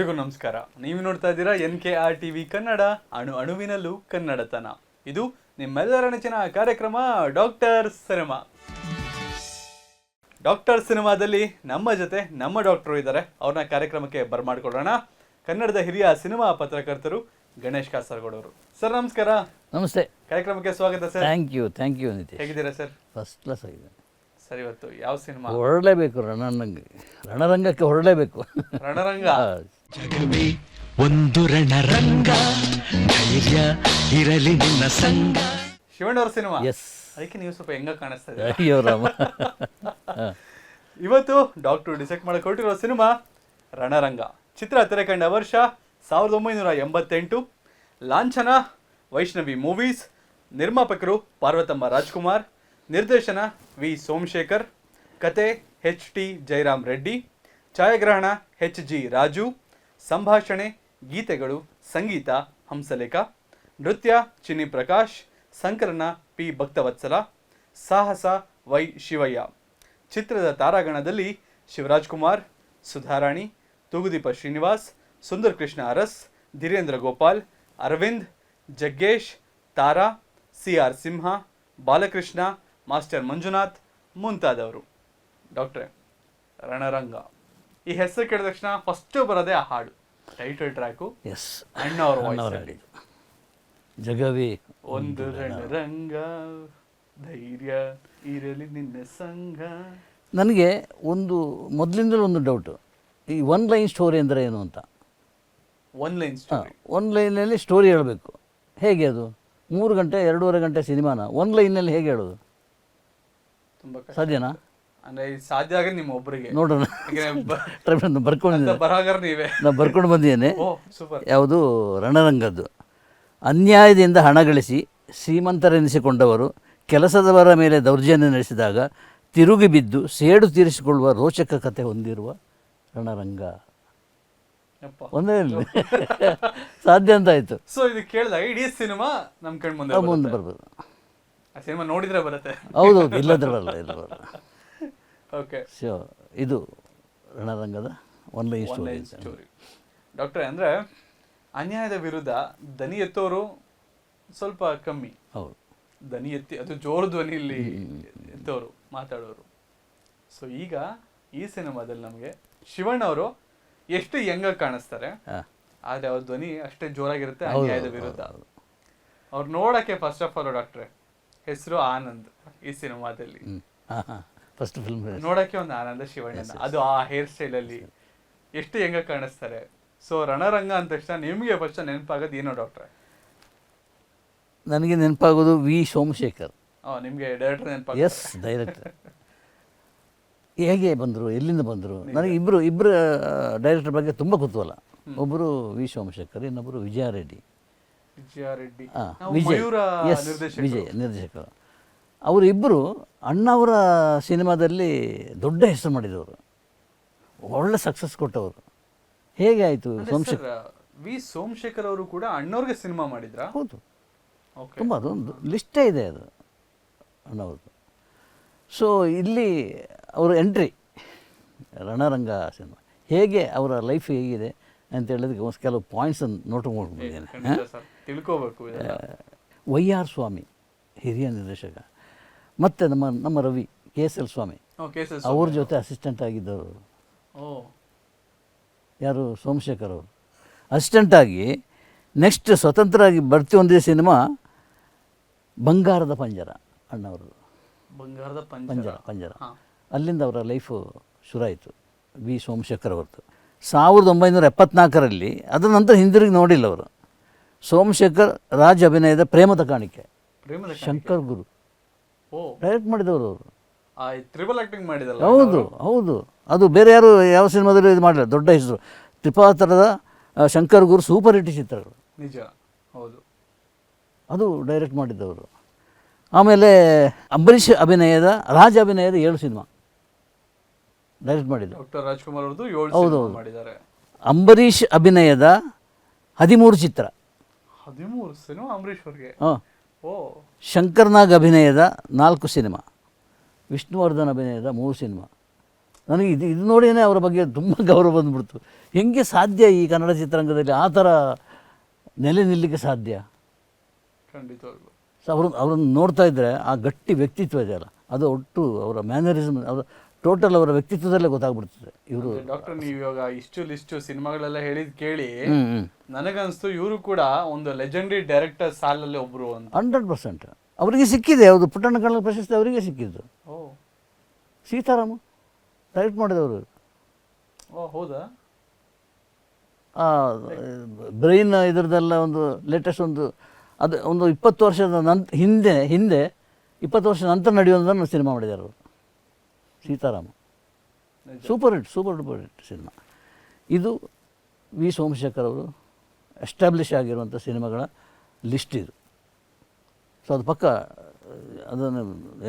ಎಲ್ರಿಗೂ ನಮಸ್ಕಾರ. ನೀವು ನೋಡ್ತಾ ಇದ್ದೀರಾ N K R T V Kannada ಅಣು ಅಣುವಿನಲ್ಲೂ ಕನ್ನಡತನ. ಇದು ನಿಮ್ಮೆಲ್ಲರ ನೆಚ್ಚಿನ ಕಾರ್ಯಕ್ರಮ ಡಾಕ್ಟರ್ ಸಿನಿಮಾ. ಡಾಕ್ಟರ್ ಸಿನಿಮಾದಲ್ಲಿ ನಮ್ಮ ಜೊತೆ ನಮ್ಮ ಡಾಕ್ಟರ್ ಇದ್ದಾರೆ. ಅವ್ರನ್ನ ಕಾರ್ಯಕ್ರಮಕ್ಕೆ ಬರ್ಮಾಡ್ಕೊಳ್ಳೋಣ. ಕನ್ನಡದ ಹಿರಿಯ ಸಿನಿಮಾ ಪತ್ರಕರ್ತರು ಗಣೇಶ್ ಕಾಸರಗೋಡ್ ಅವರು ಸರ್ ನಮಸ್ಕಾರ. ನಮಸ್ತೆ. ಕಾರ್ಯಕ್ರಮಕ್ಕೆ ಸ್ವಾಗತ sir. Thank you thank you ಹೇಗಿದ್ದೀರಾ ಸರ್? ಫಸ್ಟ್ ಕ್ಲಾಸ್ ಆಗಿದೆ. ಸರ್ ಇವತ್ತು ಯಾವ ಸಿನಿಮಾ? ಹೊರಡಲೇಬೇಕು ರಣರಂಗ ರಣರಂಗಕ್ಕೆ ಹೊರಡಲೇಬೇಕು. ರಣರಂಗ? ಜಗವೇ ಒಂದು ರಣರಂಗ ಧೈರ್ಯ ಇರಲಿ ನಿನ್ನ ಸಂಗ ಶಿವಣ್ಣವ್ರ ಸಿನಿಮಾ? ಎಸ್ ಅದಕ್ಕೆ ನೀವು ಸ್ವಲ್ಪ ಹೆಂಗ ಕಾಣಿಸ್ತಾ ಇದ್ದೀರಾ? ಅಯ್ಯೋ ರಾಮ. ಇವತ್ತು ಡಾಕ್ಟರ್ ಡಿಸೆಕ್ಟ್ ಮಾಡಕ್ಕೆ ಹೊರಟಿರೋ ಸಿನಿಮಾ ರಣರಂಗ. ಚಿತ್ರ ತೆರೆಕಂಡ ವರ್ಷ ಸಾವಿರದ ಒಂಬೈನೂರ ಎಂಬತ್ತೆಂಟು. ಲಾಂಛನ ವೈಷ್ಣವಿ ಮೂವೀಸ್ ನಿರ್ಮಾಪಕರು ಪಾರ್ವತಮ್ಮ ರಾಜ್ಕುಮಾರ್ ನಿರ್ದೇಶನ ವಿ ಸೋಮಶೇಖರ್, ಕತೆ ಎಚ್ ಟಿ ಜಯರಾಮ್ ರೆಡ್ಡಿ, ಛಾಯಾಗ್ರಹಣ ಎಚ್ ಜಿ ರಾಜು, ಸಂಭಾಷಣೆ, ಗೀತೆಗಳು, ಸಂಗೀತ ಹಂಸಲೇಖ, ನೃತ್ಯ ಚಿನ್ನಿ ಪ್ರಕಾಶ್, ಸಂಕಲನ ಪಿ ಭಕ್ತವತ್ಸಲ, ಸಾಹಸ ವೈ ಶಿವಯ್ಯ. ಚಿತ್ರದ ತಾರಾಗಣದಲ್ಲಿ Shivaraj Kumar Sudharani, Thoogudeepa Srinivas Sundar Krishna Urs, Dheerendra Gopal, Aravind, Jaggesh, Tara, C R Simha, Balakrishna master Manjunath ಮುಂತಾದವರು. ಡಾಕ್ಟ್ರೆ ರಣರಂಗ. ಈ ಹೆಸರು ಕೇಳಿದ ತಕ್ಷಣ ಫಸ್ಟ್ ಬರೋದೇ ಆ ಹಾಡು. ಟೈಟಲ್ ಟ್ರ್ಯಾಕು ಎಸ್ ಅಣ್ಣ ಅವ್ರ ಅಣ್ಣವ್ರ ಜಗವೇ ಒಂದು ರಣರಂಗ ಧೈರ್ಯ ಇರಲಿ ನಿನ್ನ ಸಂಘ. ನನಗೆ ಒಂದು ಮೊದಲಿಂದಲೂ ಒಂದು ಡೌಟು ಈ ಒನ್ ಲೈನ್ ಸ್ಟೋರಿ ಅಂದರೆ ಏನು ಅಂತ? ಒನ್ ಲೈನ್ ಸ್ಟೋರಿ ಒನ್ ಲೈನಲ್ಲಿ ಸ್ಟೋರಿ ಹೇಳಬೇಕು. ಹೇಗೆ ಅದು? ಮೂರು ಗಂಟೆ ಎರಡೂವರೆ ಗಂಟೆ ಸಿನಿಮಾನ. ಒನ್ ಲೈನಲ್ಲಿ ಹೇಗೆ ಹೇಳೋದು? ತುಂಬಾ ಕಷ್ಟ ಸಾಧ್ಯನಾ? ಅಂದ್ರೆ ಇದು ಸಾಧ್ಯ ಆಗ ನಿಮ್ಮ ಒಬ್ಬರಿಗೆ ನೋಡೋಣ. ಬರ್ಕೊಂಡು ಬರ್ಕೊಂಡಿದ್ದೆ ಬರಹಾಗರ ನೀವೇ. ನಾನು ಬರ್ಕೊಂಡು ಬಂದಿದ್ದೇನೆ. ಸೂಪರ್. ಯಾವುದು? ರಣರಂಗದ್ದು. ಅನ್ಯಾಯದಿಂದ ಹಣ ಗಳಿಸಿ ಶ್ರೀಮಂತರೆನಿಸಿಕೊಂಡವರು ಕೆಲಸದವರ ಮೇಲೆ ದೌರ್ಜನ್ಯ ನಡೆಸಿದಾಗ ತಿರುಗಿ ಬಿದ್ದು ಸೇಡು ತೀರಿಸಿಕೊಳ್ಳುವ ರೋಚಕ ಕತೆ ಹೊಂದಿರುವ ರಣರಂಗ. ಒಂದೇ. ಸಾಧ್ಯ ಅಂತ ಆಯಿತು. ಸೊ ಇದು ಕೇಳಿದಾಗ ಇಡೀ ಸಿನಿಮಾ ನಮ್ಮ ಕಣ್ಮುಂದೆ ಮುಂದೆ ಮುಂದೆ. ಬರ್ಬೋದು. ಸಿನಿಮಾ ನೋಡಿದ್ರೆ ಬರುತ್ತೆ. ಹೌದೌದು ಇಲ್ಲದ್ರೆ ಬರಲ್ಲ ಇಲ್ಲ ಬರಲ್ಲ. ಓಕೆ ಸೊ ಇದು ರಣರಂಗದ ಒನ್ ಲೈನ್ ಸ್ಟೋರಿ ಡಾಕ್ಟ್ರೆ ಅಂದ್ರೆ ಅನ್ಯಾಯದ ವಿರುದ್ಧ ದನಿ ಎತ್ತೋರು ಸ್ವಲ್ಪ ಕಮ್ಮಿ. ಹೌದು. ದನಿ ಎತ್ತಿ ಅದು ಜೋರು ಧ್ವನಿಯಲ್ಲಿ ಎತ್ತೋರು ಮಾತಾಡೋರು. ಸೊ ಈಗ ಈ ಸಿನಿಮಾದಲ್ಲಿ ನಮಗೆ ಶಿವಣ್ಣ ಅವರು ಎಷ್ಟು ಯಂಗಾಗಿ ಕಾಣಿಸ್ತಾರೆ ಆದ್ರೆ ಅವ್ರ ಧ್ವನಿ ಅಷ್ಟೇ ಜೋರಾಗಿರುತ್ತೆ ಅನ್ಯಾಯದ ವಿರುದ್ಧ. ಅವ್ರು ನೋಡಕ್ಕೆ ಫಸ್ಟ್ ಆಫ್ ಆಲ್ ಡಾಕ್ಟ್ರೆ ಹೆಸರು ಆನಂದ್ ಈ ಸಿನಿಮಾದಲ್ಲಿ. ಫಸ್ಟ್ ಫಿಲ್ಮ್ ನೋಡಕ್ಕೆ ಒಂದು ಆನಂದ ಶಿವಣ್ಣ ಅದು ಆ ಹೇರ್ ಸ್ಟೈಲ್ ಅಲ್ಲಿ ಎಷ್ಟು ಹೆಂಗ ಕಾಣಿಸ್ತಾರೆ. ಸೊ ರಣರಂಗ ಅಂದ ತಕ್ಷಣ ನಿಮ್ಗೆ ಫಸ್ಟ್ ನೆನಪಾಗೋದು ಏನೋ ಡಾಕ್ಟ್ರೆ ನನಗೆ ನೆನಪಾಗೋದು ವಿ. ಸೋಮಶೇಖರ್. ಆ ನಿಮ್ಗೆ ಡೈರೆಕ್ಟರ್ ನೆನಪಾಗ ಎಸ್ ಡೈರೆಕ್ಟರ್ ಹೇಗೆ ಬಂದರು ಎಲ್ಲಿಂದ ಬಂದರು? ನನಗೆ ಇಬ್ಬರು ಇಬ್ಬರು ಡೈರೆಕ್ಟರ್ ಬಗ್ಗೆ ತುಂಬ ಕುತೂಹಲ. ಒಬ್ಬರು ವಿ. ಸೋಮಶೇಖರ್ ಇನ್ನೊಬ್ಬರು ವಿಜಯ ರೆಡ್ಡಿ. ರೆಡ್ಡಿ ವಿಜಯ್. ಎಸ್ ನಿರ್ದೇಶಕರು. ವಿಜಯ್ ನಿರ್ದೇಶಕರು. ಅವರಿಬ್ಬರು ಅಣ್ಣವರ ಸಿನಿಮಾದಲ್ಲಿ ದೊಡ್ಡ ಹೆಸರು ಮಾಡಿದವರು. ಒಳ್ಳೆ ಸಕ್ಸಸ್ ಕೊಟ್ಟವರು. ಹೇಗೆ ಆಯಿತು ಸೋಮಶೇಖರ್? ವಿ ಸೋಮಶೇಖರ್ ಅವರು ಕೂಡ ಅಣ್ಣವ್ರಿಗೆ ಸಿನಿಮಾ ಮಾಡಿದ್ರ? ಹೌದು. ತುಂಬ ಅದೊಂದು ಲಿಸ್ಟೇ ಇದೆ ಅದು ಅಣ್ಣವ್ರದ್ದು. ಸೊ ಇಲ್ಲಿ ಅವರ ಎಂಟ್ರಿ ರಣರಂಗ ಸಿನಿಮಾ. ಹೇಗೆ ಅವರ ಲೈಫ್ ಹೇಗಿದೆ ಅಂತ ಹೇಳೋದಕ್ಕೆ ಒಂದು ಕೆಲವು ಪಾಯಿಂಟ್ಸನ್ನು ಖಂಡಿತ ಸರ್. ತಿಳ್ಕೋಬೇಕು ವೈ ಆರ್ ಸ್ವಾಮಿ ಹಿರಿಯ ನಿರ್ದೇಶಕ. ಮತ್ತೆ ನಮ್ಮ ನಮ್ಮ Ravi K S L Swamy. ಅವ್ರ ಜೊತೆ ಅಸಿಸ್ಟೆಂಟ್ ಆಗಿದ್ದವರು. ಯಾರು? ಸೋಮಶೇಖರ್ ಅವರು. ಅಸಿಸ್ಟೆಂಟ್ ಆಗಿ ನೆಕ್ಸ್ಟ್ ಸ್ವತಂತ್ರ ಆಗಿ ಬರ್ತಿ ಒಂದೇ ಸಿನಿಮಾ ಬಂಗಾರದ ಪಂಜರ ಅಣ್ಣವರು ಬಂಗಾರದ ಪಂಜರ. ಪಂಜರ ಪಂಜರ. ಅಲ್ಲಿಂದ ಅವರ ಲೈಫು ಶುರುವಾಯಿತು ವಿ ಸೋಮಶೇಖರ್ ಅವ್ರದ್ದು. ಸಾವಿರದ ಒಂಬೈನೂರ ಎಪ್ಪತ್ನಾಲ್ಕರಲ್ಲಿ ಅದರ ನಂತರ ಹಿಂದಿರುಗಿ ನೋಡಿಲ್ಲ ಅವರು. ಸೋಮಶೇಖರ್ ರಾಜ್ ಅಭಿನಯದ ಪ್ರೇಮದ ಕಾಣಿಕೆ. ಪ್ರೇಮದ. ಶಂಕರ್ ಗುರು. ಡೈರೆಕ್ಟ್ ಮಾಡಿದವರು ಅವರು. ಟ್ರಿಬಲ್ ಆಕ್ಟಿಂಗ್ ಮಾಡಿದಲ್ಲ ಹೌದು ಹೌದು. ಅದು ಬೇರೆ ಯಾರು ಯಾವ ಸಿನಿಮಾದಲ್ಲೂ ಇದು ಮಾಡಿಲ್ಲ ದೊಡ್ಡ ಹೆಸರು. ತ್ರಿಪಾತ್ರದ ಶಂಕರ್ ಗುರು ಸೂಪರ್ ಹಿಟ್ ಚಿತ್ರಗಳು. ನಿಜ. ಹೌದು. ಅದು ಡೈರೆಕ್ಟ್ ಮಾಡಿದ್ದವರು ಆಮೇಲೆ ಅಂಬರೀಷ್ ಅಭಿನಯದ ರಾಜ ಅಭಿನಯದ ಏಳು ಸಿನಿಮಾ. ಡೈರೆಕ್ಟ್ ಮಾಡಿದ್ದು. ಡಾಕ್ಟರ್ ರಾಜ್ಕುಮಾರ್ ಅವ್ರದ್ದು ಏಳು ಹೌದು. ಮಾಡಿದ್ದಾರೆ. ಅಂಬರೀಷ್ ಅಭಿನಯದ ಹದಿಮೂರು ಚಿತ್ರ. ಹದಿಮೂರು ಸಿನಿಮಾ ಅಂಬರೀಷ್ ಅವ್ರಿಗೆ ಹಾಂ. ಓ. ಶಂಕರ್ನಾಗ್ ಅಭಿನಯದ ನಾಲ್ಕು ಸಿನಿಮಾ. ವಿಷ್ಣುವರ್ಧನ್ ಅಭಿನಯದ ಮೂರು ಸಿನಿಮಾ. ನನಗೆ ಇದು ಇದು ನೋಡಿಯೇ ಅವರ ಬಗ್ಗೆ ತುಂಬ ಗೌರವ ಬಂದ್ಬಿಡ್ತು. ಹೆಂಗೆ ಸಾಧ್ಯ ಈ ಕನ್ನಡ ಚಿತ್ರರಂಗದಲ್ಲಿ ಆ ಥರ ನೆಲೆ ನಿಲ್ಲಿಕ್ಕೆ ಸಾಧ್ಯ? ಖಂಡಿತ ಸೊ ಅವರು ಅವ್ರನ್ನ ನೋಡ್ತಾ ಇದ್ದರೆ ಆ ಗಟ್ಟಿ ವ್ಯಕ್ತಿತ್ವ ಇದೆಯಲ್ಲ ಅದು ಒಟ್ಟು ಅವರ ಮ್ಯಾನರಿಸಮ್ ಅವರ ಟೋಟಲ್ ಅವರ ವ್ಯಕ್ತಿತ್ವದಲ್ಲೇ ಗೊತ್ತಾಗ್ಬಿಡ್ತದೆ. ಇವರು ಡಾಕ್ಟರ್ ನೀವು ಇವಾಗ ಇಷ್ಟು ಲಿಸ್ಟು ಸಿನಿಮಾಗಳೆಲ್ಲ ಹೇಳಿದ್ ಕೇಳಿ ನನಗನ್ಸ್ತು ಇವರು ಕೂಡ ಒಂದು ಲೆಜೆಂಡರಿ ಡೈರೆಕ್ಟರ್ ಸಾಲಲ್ಲಿ ಒಬ್ರು ಅಂತ. Hundred percent. ಅವರಿಗೆ ಸಿಕ್ಕಿದೆ ಅವರು ಪುಟ್ಟಣ್ಣ ಕಣ್ಣ ಪ್ರಶಸ್ತಿ ಅವರಿಗೆ ಸಿಕ್ಕಿದ್ದು. ಓ. ಸೀತಾರಾಮ ಡೈರೆಕ್ಟ್ ಮಾಡಿದವರು. ಓ ಹೌದಾ? ಬ್ರೈನ್ ಇದರದೆಲ್ಲ ಒಂದು ಲೇಟೆಸ್ಟ್ ಒಂದು ಅದು ಒಂದು ಇಪ್ಪತ್ತು ವರ್ಷದ ನಂತ ಹಿಂದೆ ಹಿಂದೆ ಇಪ್ಪತ್ತು ವರ್ಷದ ನಂತರ ನಡೆಯುವಂಥ ಸಿನಿಮಾ ಮಾಡಿದ್ದಾರೆ ಅವರು. Seetharama. Super hit super duper hit cinema. ಇದು ವಿ ಸೋಮಶೇಖರ್ ಅವರು ಎಸ್ಟಾಬ್ಲಿಷ್ ಆಗಿರುವಂಥ ಸಿನಿಮಾಗಳ ಲಿಸ್ಟ್ ಇದು. ಸೊ ಅದು ಪಕ್ಕ ಅದನ್ನು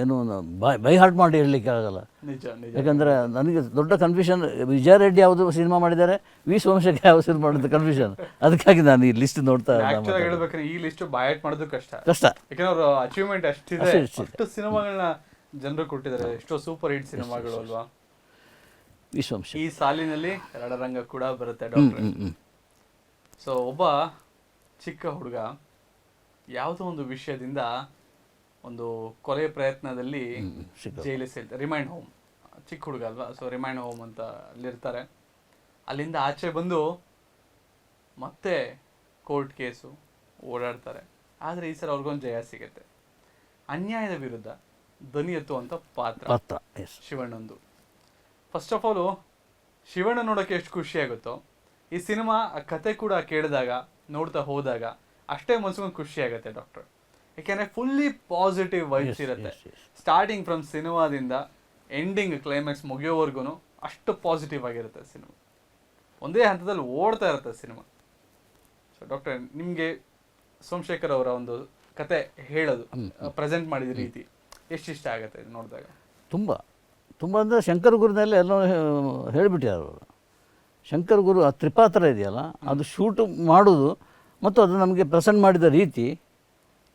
ಏನು ಬೈ ಬೈ ಹಾರ್ಟ್ ಮಾಡಿ ಹೇಳಲಿಕ್ಕೆ ಆಗಲ್ಲ. ಯಾಕಂದರೆ ನನಗೆ ದೊಡ್ಡ ಕನ್ಫ್ಯೂಷನ್ ವಿಜಯ ರೆಡ್ಡಿ ಯಾವುದು ಸಿನಿಮಾ ಮಾಡಿದ್ದಾರೆ ವಿ ಸೋಮಶೇಖರ್ ಯಾವ ಸಿನಿಮಾ ಮಾಡಿದ ಕನ್ಫ್ಯೂಷನ್ ಅದಕ್ಕಾಗಿ ನಾನು ಈ ಲಿಸ್ಟ್ ನೋಡ್ತಾ ಹೇಳ್ಬೇಕಾದ್ರೆ ಈ ಲಿಸ್ಟ್ ಬಾಯ್ ಮಾಡೋದು ಕಷ್ಟ. ಕಷ್ಟ. ಯಾಕಂದ್ರೆ ಅಚೀವ್ಮೆಂಟ್ ಅಷ್ಟಿದೆ ಸಿನಿಮಾಗಳನ್ನ ಜನರು ಕೊಟ್ಟಿದ್ದಾರೆ. ಎಷ್ಟೋ ಸೂಪರ್ ಹಿಟ್ ಸಿನಿಮಾಗಳು ಅಲ್ವಾ? ವಿಶ್ವಾಂಶ. ಈ ಸಾಲಿನಲ್ಲಿ ರಣರಂಗ ಕೂಡ ಬರುತ್ತೆ ಡಾಕ್ಟರ್. ಸೊ ಒಬ್ಬ ಚಿಕ್ಕ ಹುಡುಗ ಯಾವುದೋ ಒಂದು ವಿಷಯದಿಂದ ಒಂದು ಕೊಲೆ ಪ್ರಯತ್ನದಲ್ಲಿ ಜೈಲಿ ಜೈಲಿಗೆ ಸೇರ್ತಾರೆ. ರಿಮೈಂಡ್ ಹೋಮ್ ಚಿಕ್ಕ ಹುಡುಗ ಅಲ್ವಾ? ಸೊ ರಿಮೈಂಡ್ ಹೋಮ್ ಅಂತ ಅಲ್ಲಿರ್ತಾರೆ. ಅಲ್ಲಿಂದ ಆಚೆ ಬಂದು ಮತ್ತೆ ಕೋರ್ಟ್ ಕೇಸು ಓಡಾಡ್ತಾರೆ. ಆದರೆ ಈ ಸಲ ಅವ್ರಿಗೊಂದು ಜಯ ಸಿಗುತ್ತೆ. ಅನ್ಯಾಯದ ವಿರುದ್ಧ. ಧ್ವನಿ ಎತ್ತುವಂಥ ಪಾತ್ರ. ಪಾತ್ರ ಎಸ್ ಶಿವಣ್ಣಂದು. ಫಸ್ಟ್ ಆಫ್ ಆಲು ಶಿವಣ್ಣ ನೋಡೋಕೆ ಎಷ್ಟು ಖುಷಿ ಆಗುತ್ತೋ ಈ ಸಿನಿಮಾ ಆ ಕತೆ ಕೂಡ ಕೇಳಿದಾಗ ನೋಡ್ತಾ ಹೋದಾಗ ಅಷ್ಟೇ ಮನ್ಸಿಗೊಂದು ಖುಷಿ ಆಗುತ್ತೆ ಡಾಕ್ಟರ್ ಯಾಕೆಂದ್ರೆ ಫುಲ್ಲಿ ಪಾಸಿಟಿವ್ ವೈಬ್ಸ್ ಇರುತ್ತೆ. ಸ್ಟಾರ್ಟಿಂಗ್ ಫ್ರಮ್ ಸಿನಿಮಾದಿಂದ ಎಂಡಿಂಗ್ ಕ್ಲೈಮ್ಯಾಕ್ಸ್ ಮುಗಿಯೋವರೆಗೂ ಅಷ್ಟು ಪಾಸಿಟಿವ್ ಆಗಿರುತ್ತೆ ಸಿನಿಮಾ ಒಂದೇ ಹಂತದಲ್ಲಿ ಓಡ್ತಾ ಇರುತ್ತೆ ಸಿನಿಮಾ ಸೊ ಡಾಕ್ಟರ್ ನಿಮಗೆ ಸೋಮಶೇಖರ್ ಅವರ ಒಂದು ಕತೆ ಹೇಳೋದು ಪ್ರೆಸೆಂಟ್ ಮಾಡಿದ ರೀತಿ. ಎಷ್ಟು ಇಷ್ಟ ಆಗುತ್ತೆ ಇದು ನೋಡಿದಾಗ? ತುಂಬ. ತುಂಬ ಅಂದರೆ ಶಂಕರ ಗುರುನಲ್ಲಿ ಎಲ್ಲ ಹೇಳಿಬಿಟ್ಟಿದ್ದಾರೆ ಅವರು. ಶಂಕರ ಗುರು ಆ ತ್ರಿಪಾತ್ರ ಇದೆಯಲ್ಲ ಅದು ಶೂಟ್ ಮಾಡೋದು ಮತ್ತು ಅದು ನಮಗೆ ಪ್ರೆಸೆಂಟ್ ಮಾಡಿದ ರೀತಿ